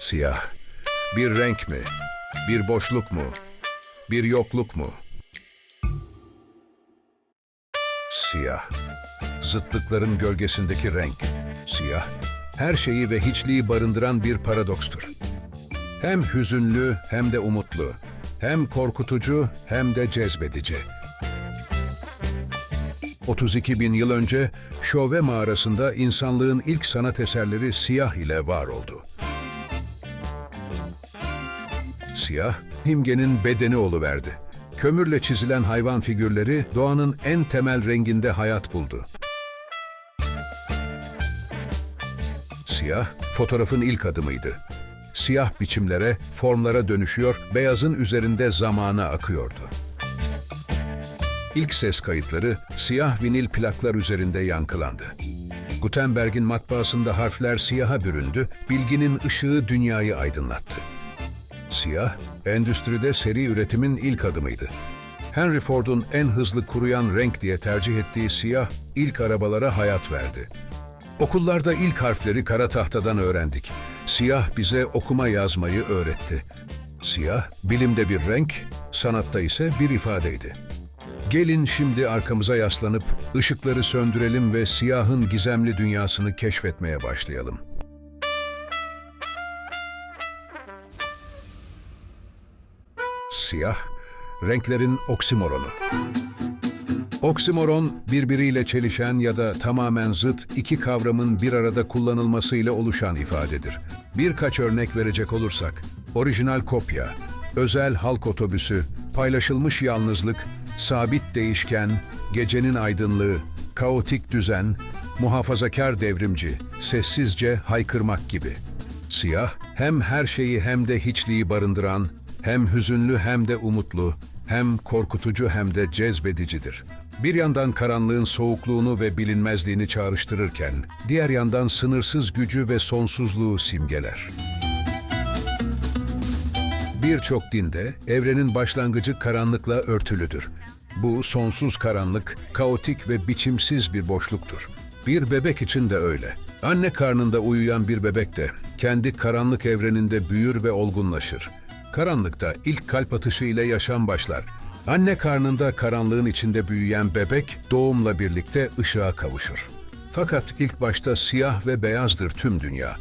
Siyah. Bir renk mi? Bir boşluk mu? Bir yokluk mu? Siyah. Zıtlıkların gölgesindeki renk. Siyah. Her şeyi ve hiçliği barındıran bir paradokstur. Hem hüzünlü hem de umutlu. Hem korkutucu hem de cezbedici. 32 bin yıl önce Şove mağarasında insanlığın ilk sanat eserleri siyah ile var oldu. Siyah, imgenin bedeni oluverdi. Kömürle çizilen hayvan figürleri doğanın en temel renginde hayat buldu. Siyah, fotoğrafın ilk adımıydı. Siyah biçimlere, formlara dönüşüyor, beyazın üzerinde zamana akıyordu. İlk ses kayıtları siyah vinil plaklar üzerinde yankılandı. Gutenberg'in matbaasında harfler siyaha büründü, bilginin ışığı dünyayı aydınlattı. Siyah, endüstride seri üretimin ilk adımıydı. Henry Ford'un en hızlı kuruyan renk diye tercih ettiği siyah, ilk arabalara hayat verdi. Okullarda ilk harfleri kara tahtadan öğrendik. Siyah bize okuma yazmayı öğretti. Siyah, bilimde bir renk, sanatta ise bir ifadeydi. Gelin şimdi arkamıza yaslanıp ışıkları söndürelim ve siyahın gizemli dünyasını keşfetmeye başlayalım. Siyah, renklerin oksimoronu. Oksimoron, birbiriyle çelişen ya da tamamen zıt iki kavramın bir arada kullanılmasıyla oluşan ifadedir. Birkaç örnek verecek olursak, orijinal kopya, özel halk otobüsü, paylaşılmış yalnızlık, sabit değişken, gecenin aydınlığı, kaotik düzen, muhafazakar devrimci, sessizce haykırmak gibi. Siyah, hem her şeyi hem de hiçliği barındıran, hem hüzünlü hem de umutlu, hem korkutucu hem de cezbedicidir. Bir yandan karanlığın soğukluğunu ve bilinmezliğini çağrıştırırken, diğer yandan sınırsız gücü ve sonsuzluğu simgeler. Birçok dinde evrenin başlangıcı karanlıkla örtülüdür. Bu sonsuz karanlık, kaotik ve biçimsiz bir boşluktur. Bir bebek için de öyle. Anne karnında uyuyan bir bebek de kendi karanlık evreninde büyür ve olgunlaşır. Karanlıkta ilk kalp atışı ile yaşam başlar. Anne karnında karanlığın içinde büyüyen bebek doğumla birlikte ışığa kavuşur. Fakat ilk başta siyah ve beyazdır tüm dünya.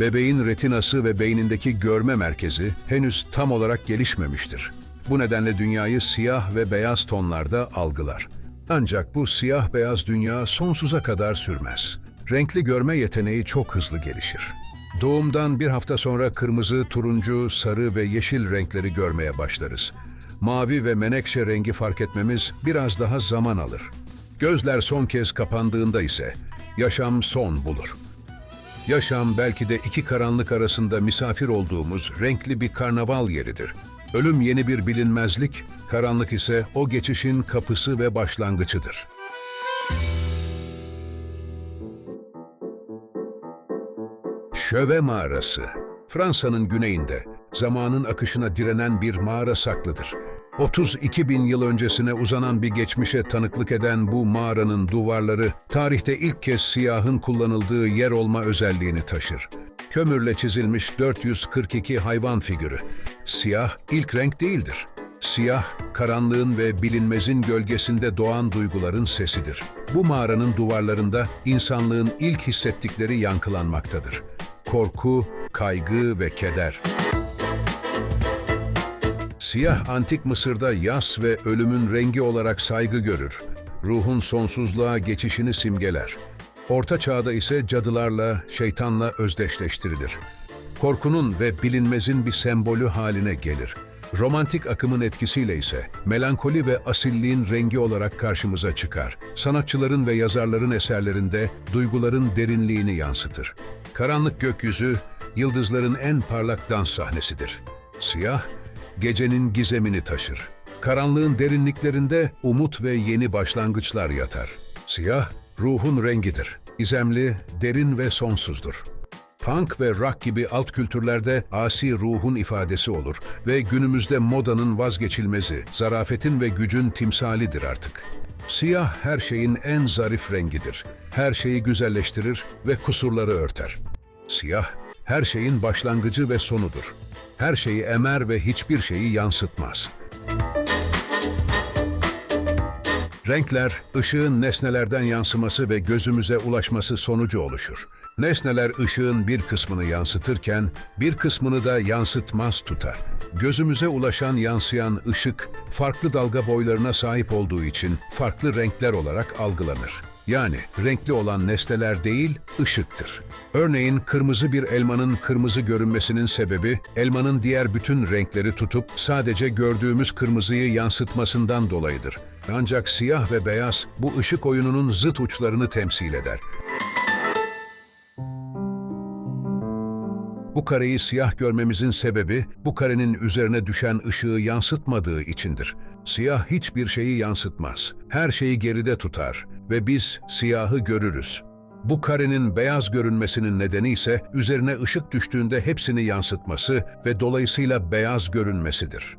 Bebeğin retinası ve beynindeki görme merkezi henüz tam olarak gelişmemiştir. Bu nedenle dünyayı siyah ve beyaz tonlarda algılar. Ancak bu siyah beyaz dünya sonsuza kadar sürmez. Renkli görme yeteneği çok hızlı gelişir. Doğumdan bir hafta sonra kırmızı, turuncu, sarı ve yeşil renkleri görmeye başlarız. Mavi ve menekşe rengi fark etmemiz biraz daha zaman alır. Gözler son kez kapandığında ise yaşam son bulur. Yaşam belki de iki karanlık arasında misafir olduğumuz renkli bir karnaval yeridir. Ölüm yeni bir bilinmezlik, karanlık ise o geçişin kapısı ve başlangıcıdır. Şöve Mağarası Fransa'nın güneyinde zamanın akışına direnen bir mağara saklıdır. 32 bin yıl öncesine uzanan bir geçmişe tanıklık eden bu mağaranın duvarları tarihte ilk kez siyahın kullanıldığı yer olma özelliğini taşır. Kömürle çizilmiş 442 hayvan figürü. Siyah ilk renk değildir. Siyah, karanlığın ve bilinmezin gölgesinde doğan duyguların sesidir. Bu mağaranın duvarlarında insanlığın ilk hissettikleri yankılanmaktadır. Korku, kaygı ve keder. Siyah antik Mısır'da yas ve ölümün rengi olarak saygı görür. Ruhun sonsuzluğa geçişini simgeler. Orta çağda ise cadılarla, şeytanla özdeşleştirilir. Korkunun ve bilinmezin bir sembolü haline gelir. Romantik akımın etkisiyle ise melankoli ve asilliğin rengi olarak karşımıza çıkar. Sanatçıların ve yazarların eserlerinde duyguların derinliğini yansıtır. Karanlık gökyüzü, yıldızların en parlak dans sahnesidir. Siyah, gecenin gizemini taşır. Karanlığın derinliklerinde umut ve yeni başlangıçlar yatar. Siyah, ruhun rengidir. Gizemli, derin ve sonsuzdur. Punk ve rock gibi alt kültürlerde asi ruhun ifadesi olur ve günümüzde modanın vazgeçilmezi, zarafetin ve gücün timsalidir artık. Siyah her şeyin en zarif rengidir. Her şeyi güzelleştirir ve kusurları örter. Siyah, her şeyin başlangıcı ve sonudur. Her şeyi emer ve hiçbir şeyi yansıtmaz. Renkler, ışığın nesnelerden yansıması ve gözümüze ulaşması sonucu oluşur. Nesneler ışığın bir kısmını yansıtırken bir kısmını da yansıtmaz tutar. Gözümüze ulaşan yansıyan ışık farklı dalga boylarına sahip olduğu için farklı renkler olarak algılanır. Yani renkli olan nesneler değil, ışıktır. Örneğin kırmızı bir elmanın kırmızı görünmesinin sebebi elmanın diğer bütün renkleri tutup sadece gördüğümüz kırmızıyı yansıtmasından dolayıdır. Ancak siyah ve beyaz bu ışık oyununun zıt uçlarını temsil eder. Bu kareyi siyah görmemizin sebebi bu karenin üzerine düşen ışığı yansıtmadığı içindir. Siyah hiçbir şeyi yansıtmaz. Her şeyi geride tutar ve biz siyahı görürüz. Bu karenin beyaz görünmesinin nedeni ise üzerine ışık düştüğünde hepsini yansıtması ve dolayısıyla beyaz görünmesidir.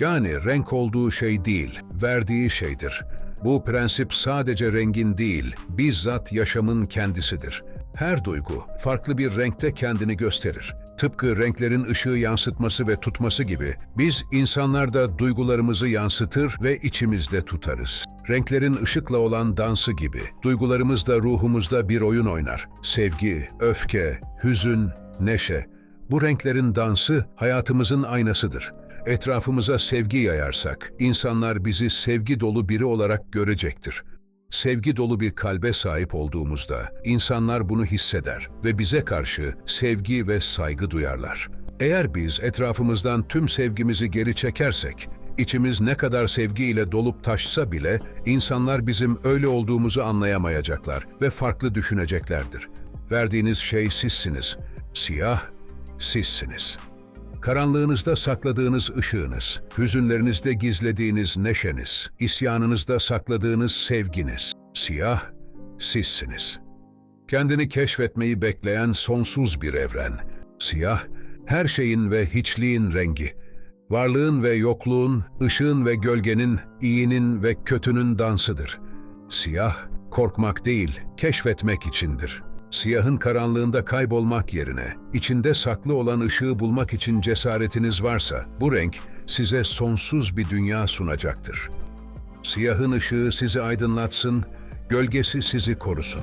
Yani renk olduğu şey değil, verdiği şeydir. Bu prensip sadece rengin değil, bizzat yaşamın kendisidir. Her duygu farklı bir renkte kendini gösterir. Tıpkı renklerin ışığı yansıtması ve tutması gibi biz insanlar da duygularımızı yansıtır ve içimizde tutarız. Renklerin ışıkla olan dansı gibi duygularımız da ruhumuzda bir oyun oynar. Sevgi, öfke, hüzün, neşe. Bu renklerin dansı hayatımızın aynasıdır. Etrafımıza sevgi yayarsak insanlar bizi sevgi dolu biri olarak görecektir. Sevgi dolu bir kalbe sahip olduğumuzda insanlar bunu hisseder ve bize karşı sevgi ve saygı duyarlar. Eğer biz etrafımızdan tüm sevgimizi geri çekersek, içimiz ne kadar sevgiyle dolup taşsa bile insanlar bizim öyle olduğumuzu anlayamayacaklar ve farklı düşüneceklerdir. Verdiğiniz şey sizsiniz. Siyah, sizsiniz. Karanlığınızda sakladığınız ışığınız, hüzünlerinizde gizlediğiniz neşeniz, isyanınızda sakladığınız sevginiz, siyah, sizsiniz. Kendini keşfetmeyi bekleyen sonsuz bir evren, siyah, her şeyin ve hiçliğin rengi, varlığın ve yokluğun, ışığın ve gölgenin, iyinin ve kötünün dansıdır. Siyah, korkmak değil, keşfetmek içindir.'' Siyahın karanlığında kaybolmak yerine, içinde saklı olan ışığı bulmak için cesaretiniz varsa, bu renk size sonsuz bir dünya sunacaktır. Siyahın ışığı sizi aydınlatsın, gölgesi sizi korusun.